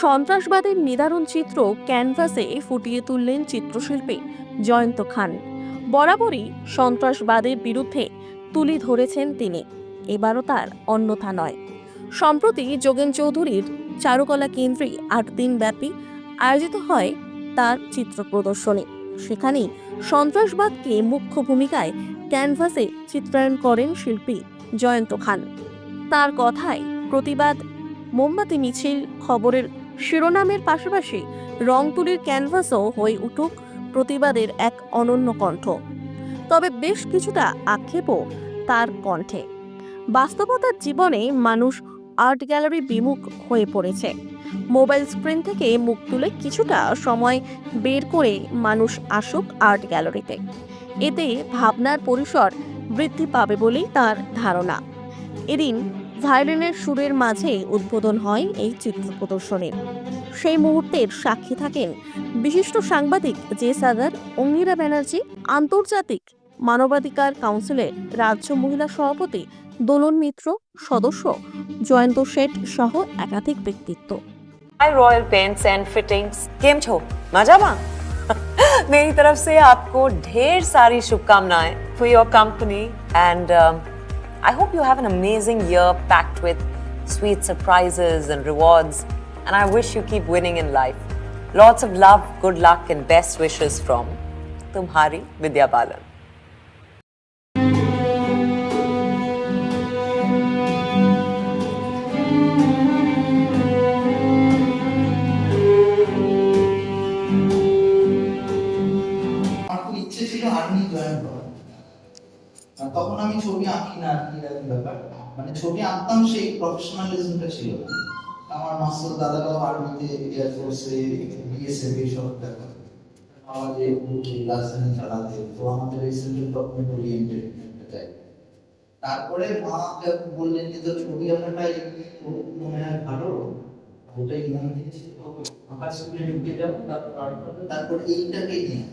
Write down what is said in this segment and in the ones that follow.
সন্ত্রাসবাদের নিদারুণ চিত্র ক্যানভাসে ফুটিয়ে তুললেন চিত্রশিল্পী জয়ন্ত খান। বরাবরই সন্ত্রাসবাদের বিরুদ্ধে তুলি ধরেছেন তিনি। এবারও তার অন্যথা নয়। সম্প্রতি যোগেন চৌধুরীর চারুকলা কেন্দ্রে আট দিনব্যাপী আয়োজিত হয় তার চিত্র প্রদর্শনী। সেখানেই সন্ত্রাসবাদকে মুখ্য ভূমিকায় ক্যানভাসে চিত্রায়ন করেন শিল্পী জয়ন্ত খান। তার কথায় প্রতিবাদ, মোমবাতি, মিছিল, খবরের শিরোনামের পাশাপাশি রং তুলির ক্যানভাসও হয়ে উঠুক প্রতিবাদের এক অনন্য কণ্ঠ। তবে বেশ কিছুটা আক্ষেপও তার কণ্ঠে। বাস্তবতার জীবনে মানুষ আর্ট গ্যালারি বিমুখ হয়ে পড়েছে। মোবাইল স্ক্রিন থেকে মুখ তুলে কিছুটা সময় বের করে মানুষ আসুক আর্ট গ্যালারিতে। এতে ভাবনার পরিসর বৃদ্ধি পাবে বলেই তার ধারণা। এদিন ভায়োলিনের সুরের মাঝে উদ্বোধন হয় এই চিত্র প্রদর্শনীর সেই মুহূর্তের সাক্ষী থাকেন বিশিষ্ট সাংবাদিক জে সাগার অঙ্গিরা ব্যানার্জি আন্তর্জাতিক মানবাধিকার কাউন্সিলের রাজ্য মহিলা সভাপতি দোলন মিত্র সদস্য জয়ন্ত শেঠ সহ একাধিক ব্যক্তিত্ব hi royal paints and fittings केम छो मजामा मेरी तरफ से आपको ढेर सारी शुभकामनाएं for your company and I hope you have an amazing year packed with sweet surprises and rewards, and I wish you keep winning in life. Lots of love, good luck, and best wishes from Tumhari Vidya Balan. আমি ছবি আঁকি না আর কি এরকম ব্যাপার। মানে ছবি আঁকতাম সেই প্রফেশনালিজমটা ছিল আমার মাস্টার দাদারাও আর্মিতে এয়ারফোর্সে বিএসএফ এই তারপরে বললেন যে, তোর ছবি আঁকাটাই মনে হয় ভালো? ওটাই আঁকা তারপর এইটাকে নিয়ে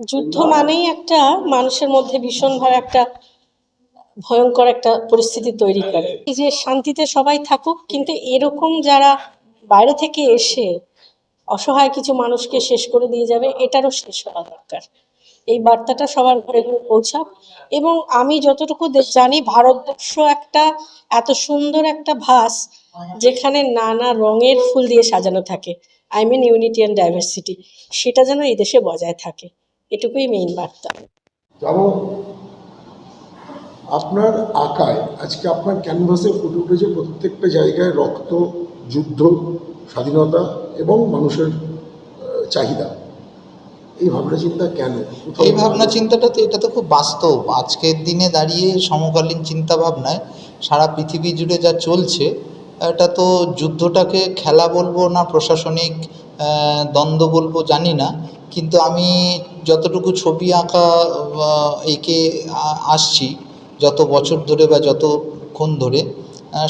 যুদ্ধ মানেই একটা মানুষের মধ্যে ভীষণভাবে একটা ভয়ঙ্কর একটা পরিস্থিতি তৈরি করে। এই যে শান্তিতে সবাই থাকুক, কিন্তু এরকম যারা বাইরে থেকে এসে অসহায় কিছু মানুষকে শেষ করে দিয়ে যাবে, এটারও শেষ হওয়া দরকার। এই বার্তাটা সবার ঘরে ঘরে পৌঁছাক। এবং আমি যতটুকু জানি, ভারতবর্ষ একটা এত সুন্দর একটা ভাস যেখানে নানা রঙের ফুল দিয়ে সাজানো থাকে। I mean unity and diversity সেটা যেন এই দেশে বজায় থাকে। এটুকুই মেইন বার্তা। আপনার আঁকায় আজকে আপনার ক্যানভাসে ফুটে উঠেছে প্রত্যেকটা জায়গায় রক্ত যুদ্ধ স্বাধীনতা এবং মানুষের চাহিদা। এই ভাবনা চিন্তা কেন এই ভাবনা চিন্তাটা তো এটা তো খুব বাস্তব। আজকের দিনে দাঁড়িয়ে সমকালীন চিন্তা ভাবনায় সারা পৃথিবী জুড়ে যা চলছে এটা তো যুদ্ধটাকে খেলা বলব না, প্রশাসনিক দ্বন্দ্ব বলব জানি না। কিন্তু আমি যতটুকু ছবি আঁকা এঁকে আসছি, যত বছর ধরে বা যতক্ষণ ধরে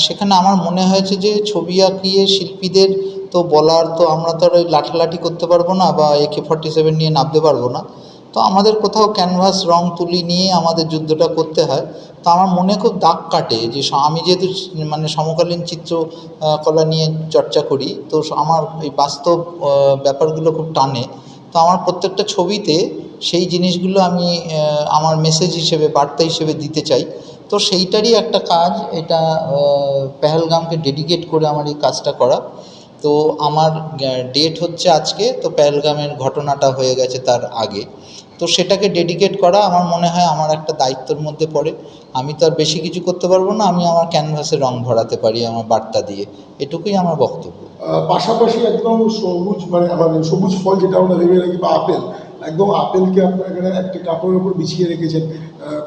সেখানে আমার মনে হয়েছে যে ছবি আঁকিয়ে শিল্পীদের তো বলার তো আমরা তো আর ওই লাঠালাঠি করতে পারব না বা একে ফর্টি সেভেন নিয়ে নামতে পারব না। তো আমাদের কোথাও ক্যানভাস রং তুলি নিয়ে আমাদের যুদ্ধটা করতে হয়। তো আমার মনে খুব দাগ কাটে যে আমি যেহেতু মানে সমকালীন চিত্র কলা নিয়ে চর্চা করি, তো আমার এই বাস্তব ব্যাপারগুলো খুব টানে। তো আমার প্রত্যেকটা ছবিতে সেই জিনিসগুলো আমি আমার মেসেজ হিসেবে, বার্তা হিসেবে দিতে চাই। তো সেইটারই একটা কাজ, এটা পেহেলগামকে ডেডিকেট করে আমার এই কাজটা করা। তো আমার ডেট হচ্ছে আজকে, তো প্যালগামের ঘটনাটা হয়ে গেছে তার আগে। তো সেটাকে ডেডিকেট করা আমার মনে হয় আমার একটা দায়িত্বের মধ্যে পড়ে। আমি তো আর বেশি কিছু করতে পারব না, আমি আমার ক্যানভাসে রং ভরাতে পারি আমার বার্তা দিয়ে। এটুকুই আমার বক্তব্য। পাশাপাশি একদম সবুজ মানে মানে সবুজ ফল যেটা আমরা ভেবে রাখি বা আপেল একদম আপেলকে আপনার একটা কাপড়ের উপর বিছিয়ে রেখেছেন।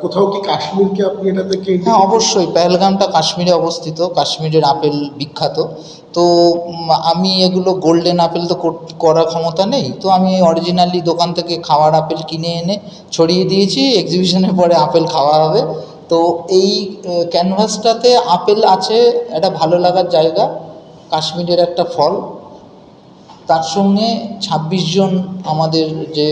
কোথাও কি কাশ্মীরকে আপনি এটা থেকে হ্যাঁ অবশ্যই। পেহেলগামটা কাশ্মীরে অবস্থিত। কাশ্মীরের আপেল বিখ্যাত। তো আমি এগুলো গোল্ডেন আপেল তো করার ক্ষমতা নেই। তো আমি অরিজিনালি দোকান থেকে খাওয়ার আপেল কিনে এনে ছড়িয়ে দিয়েছি। এক্সিবিশনের পরে আপেল খাওয়া হবে। তো এই ক্যানভাসটাতে আপেল আছে। একটা ভালো লাগার জায়গা। কাশ্মীরের একটা ফল। তার সঙ্গে ছাব্বিশ জন আমাদের যে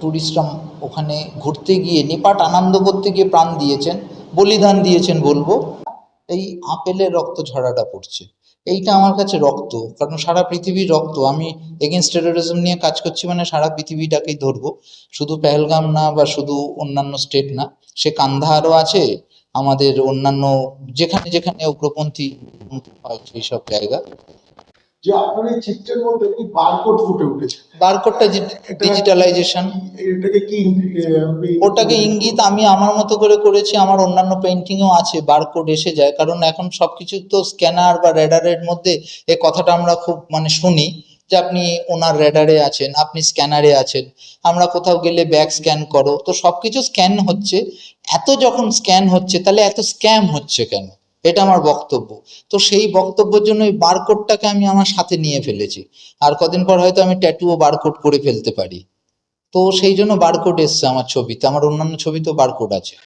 ট্যুরিস্টরা ওখানে ঘুরতে গিয়ে নেপাট আনন্দ করতে গিয়ে প্রাণ দিয়েছেন, বলিদান দিয়েছেন বলব, এই আপেলের রক্ত ঝরাটা পড়ছে। এইটা আমার কাছে রক্ত, কারণ সারা পৃথিবীর রক্ত। আমি এগেনস্ট টেরোরিজম নিয়ে কাজ করছি মানে সারা পৃথিবীটাকেই ধরবো। শুধু পেহেলগাম না বা শুধু অন্যান্য স্টেট না, সে কান্ধারও আছে। আমাদের অন্যান্য যেখানে যেখানে উগ্রপন্থী হয় সেই সব জায়গা। যে আপনার এই চিত্রের মধ্যে একটি বারকোড ফুটে উঠেছে। বারকোডটা ডিজিটালাইজেশন এটাকে কি ওটাকে ইঙ্গিত আমি আমার মতো করে করেছি আমার অন্যান্য পেন্টিংও আছে বারকোড এসে যায় কারণ এখন সবকিছু তো স্ক্যানার বা রেডারের মধ্যে এই কথাটা আমরা খুব মানে শুনি যে আপনি ওনার রেডারে আছেন আপনি স্ক্যানারে আছেন আমরা কোথাও গেলে ব্যাগ স্ক্যান করো তো সবকিছু স্ক্যান হচ্ছে। এত যখন স্ক্যান হচ্ছে তাহলে এত স্ক্যাম হচ্ছে কেন? এটা আমার বক্তব্য। তো সেই বক্তব্যের জন্য ওই বারকোডটাকে আমি আমার সাথে নিয়ে ফেলেছি। আর কদিন পর হয়তো আমি ট্যাটুও বারকোড করে ফেলতে পারি। তো সেই জন্য বারকোড এসছে আমার ছবিতে। আমার অন্যান্য ছবিতেও বারকোড আছে।